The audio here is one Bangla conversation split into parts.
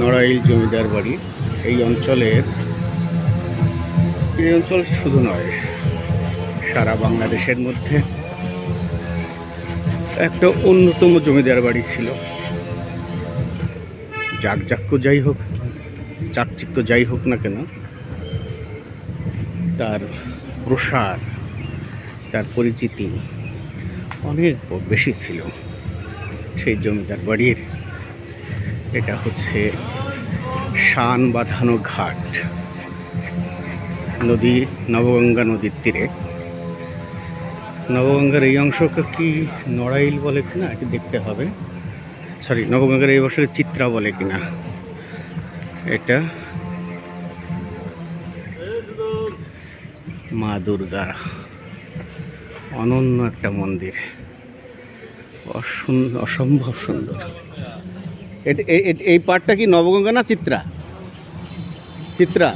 নড়াইল জমিদার বাড়ি। এই অঞ্চলের এই অঞ্চল শুধু নয়, সারা বাংলাদেশের মধ্যে একটা অন্যতম জমিদার বাড়ি ছিল। জাকজাক্য যাই হোক, চাকচিক্য যাই হোক না কেন, তার প্রসার, তার পরিচিতি অনেক বেশি ছিল। সেই জমিদার বাড়ির, এটা হচ্ছে শান বাঁধানো ঘাট। নদী, নবগঙ্গা নদীর তীরে। নবগঙ্গার এই অংশকে কি নড়াইল বলে কিনা? এটি দেখতে হবে। সরি নবগঙ্গার এই অংশকে চিত্রা বলে কিনা? এটা মা দুর্গা অনন্য একটা মন্দির। অসম্ভব সুন্দর। এই পার্টটা কি নবগঙ্গা না চিত্রা? চিত্রা।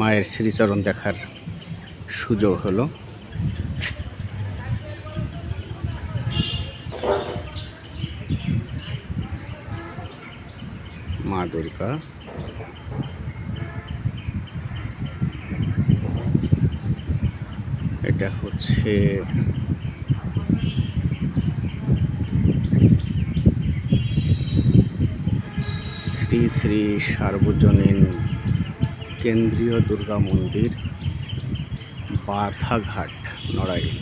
মায়ের শ্রীচরণ দেখার সুযোগ হলো। দুর্গা এটা হচ্ছে শ্রী শ্রী সার্বজনীন কেন্দ্রীয় দুর্গা মন্দির বাধাঘাট নড়াইল।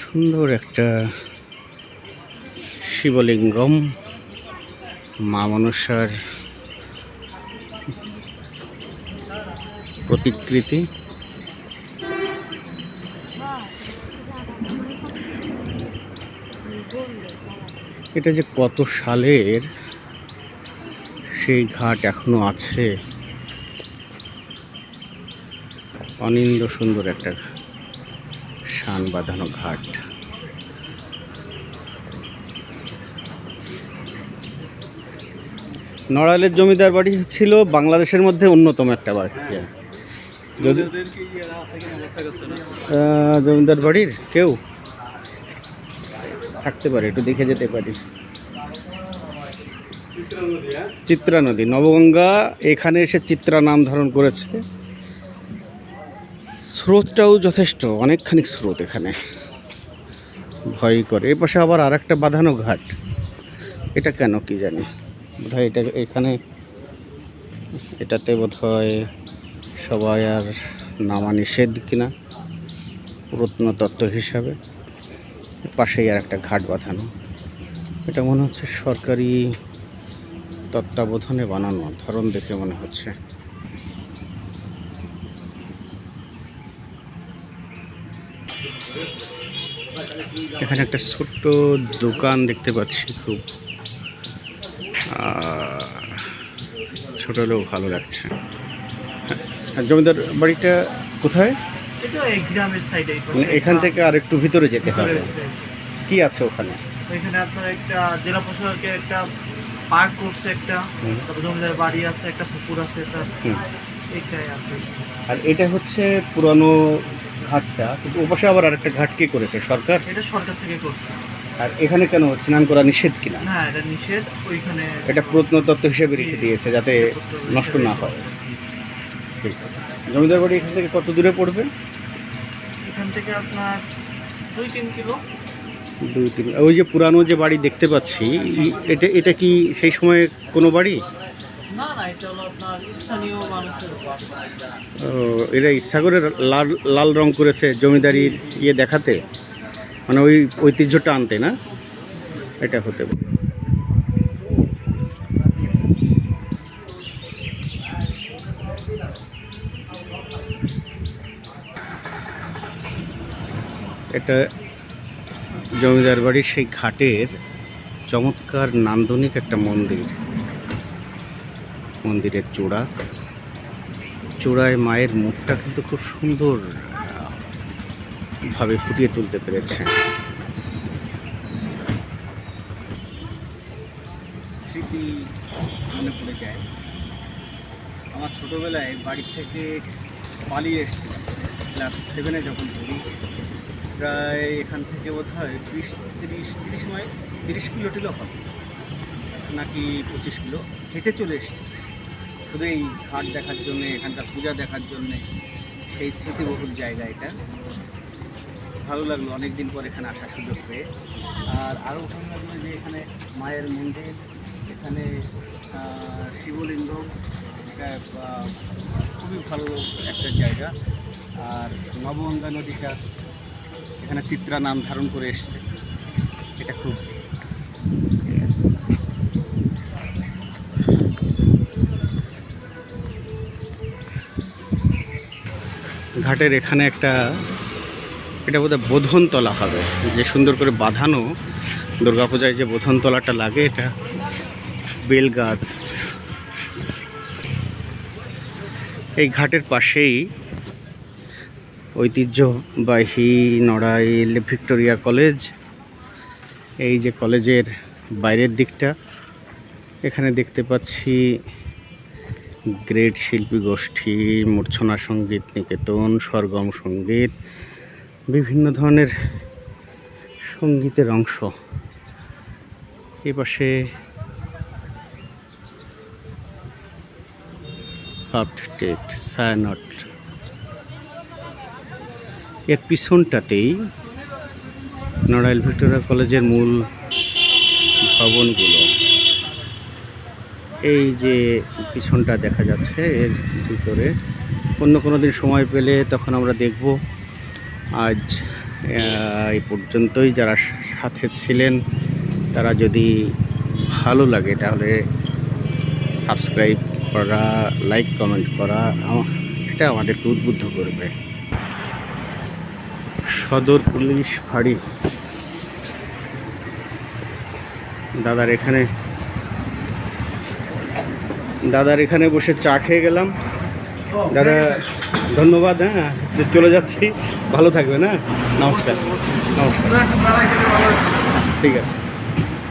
সুন্দর একটা শিবলিঙ্গম মা মনসার প্রতিকৃতি। এটা যে কত সালের সেই ঘাট এখনও আছে। অনিন্দ সুন্দর একটা শান বাঁধানো ঘাট। নড়াইলের জমিদার বাড়ি ছিল বাংলাদেশের মধ্যে অন্যতম একটা বাড়ি। যদি জমিদার বাড়ির কেউ থাকতে পারে একটু দেখে যেতে পারি। চিত্রা নদী নবগঙ্গা এখানে এসে চিত্রা নাম ধারণ করেছে। স্রোতটাও যথেষ্ট, অনেকখানি স্রোত এখানে। ভয় করে। এ পাশে আবার আর একটা বাঁধানো ঘাট এটা কেন কি জানি? বোধহয় এটা এখানে এটাতে বোধহয় সবাই আর নামা নিষেধ কিনা? প্রত্নতত্ত্ব হিসাবে। পাশেই আর একটা ঘাট বাঁধানো। এটা মনে হচ্ছে সরকারি তত্ত্বাবধানে বানানো। ধরন দেখে মনে হচ্ছে। এখানে একটা ছোট্ট দোকান দেখতে পাচ্ছি খুব। ছোট হলেও ভালো লাগছে। আর জমিদার বাড়িটা কোথায়? মানে এখান থেকে আর একটু ভিতরে যেতে হবে। কি আছে ওখানে? এখানে আপনার একটা জেলা প্রশাসকের একটা পার্ক করছে একটা। জমিদার বাড়ি আছে একটা পুকুর আছে একটা। আছে। আর এটা হচ্ছে পুরানো ঘাটটা কিন্তু ওপাশে আবার আরেকটা ঘাট কে করেছে? সরকার? এটা সরকার থেকে করছে। আর এখানে কেন স্নান করা নিষেধ কিনা? না এটা নিষেধ ওইখানে এটা প্রত্নতত্ত্ব হিসেবে রেখে দিয়েছে যাতে নষ্ট না হয়। ঠিক জমিদার বাড়ি এখান থেকে কত দূরে পড়বে? এখান থেকে আপনার দুই তিন কিলো। দুই তিন ওই যে পুরানো যে বাড়ি দেখতে পাচ্ছি এটা এটা কি সেই সময়ে কোনো বাড়ি? এটা মানুষের ও, এরা ইচ্ছা করে লাল লাল রং করেছে জমিদারির ইয়ে দেখাতে। মানে ওই ঐতিহ্যটা আনতে না? এটা হতে পারে। এটা জমিদার বাড়ির সেই ঘাটের চমৎকার নান্দনিক একটা মন্দির। মন্দিরের চূড়া। চূড়ায় মায়ের মুখটা কিন্তু খুব সুন্দর ভাবে ফুটিয়ে তুলতে পেরেছে। স্মৃতি মনে পড়ে যায়। আমার ছোটোবেলায় বাড়ি থেকে পালিয়ে এসেছিলাম, ক্লাস সেভেনে যখন পড়ি। প্রায় এখান থেকে বোধ হয় ত্রিশ, তিরিশ তিরিশ মাইল, তিরিশ কিলো টিলো হবে, নাকি পঁচিশ কিলো, হেঁটে চলে এসেছি। শুধু এই ঘাট দেখার জন্যে, এখানকার পূজা দেখার জন্যে, সেই স্মৃতিবহুল জায়গা এটা। ভালো লাগল অনেক দিন পর এখানে আসার সুযোগ পেয়ে। আর আরও ভালো লাগল যে এখানে মায়ের মন্দির, এখানে শিবলিঙ্গ খুবই ভালো একটা জায়গা। আর নবগঙ্গা নদীটা, এখানে চিত্রা নাম ধারণ করে এসছে। এটা খুব ঘাটের এখানে একটা, এটা বোধহয় বোধনতলা হবে, যে সুন্দর করে বাঁধানো, দুর্গাপূজায় যে বোধনতলাটা লাগে এটা বেল গাছ এই ঘাটের পাশেই ঐতিহ্যবাহী নড়াইল ভিক্টোরিয়া কলেজ, এই যে কলেজের বাইরের দিকটা, এখানে দেখতে পাচ্ছি গ্রেট শিল্পী গোষ্ঠী, মূর্ছনা সংগীত, নিকেতন, সরগম সংগীত, বিভিন্ন ধরনের সঙ্গীতের অংশ। এ পাশে সফট টেট সায়ানট এর পিছনটাতেই নড়াইল ভিক্টোরিয়া কলেজের মূল ভবনগুলো। এই যে পিছনটা দেখা যাচ্ছে, এর ভিতরে। অন্য কোনো দিন সময় পেলে তখন আমরা দেখব। আজ এই পর্যন্তই যারা সাথে ছিলেন, তারা যদি ভালো লাগে তাহলে সাবস্ক্রাইব করা, লাইক কমেন্ট করা এটা আমাদেরকে উদ্বুদ্ধ করবে। সদর পুলিশ ফাঁড়ি। দাদার এখানে দাদার এখানে বসে চা খেয়ে গেলাম। দাদা, ধন্যবাদ হ্যাঁ যে চলে যাচ্ছি। ভালো থাকবেন হ্যাঁ? নমস্কার নমস্কার। ঠিক আছে।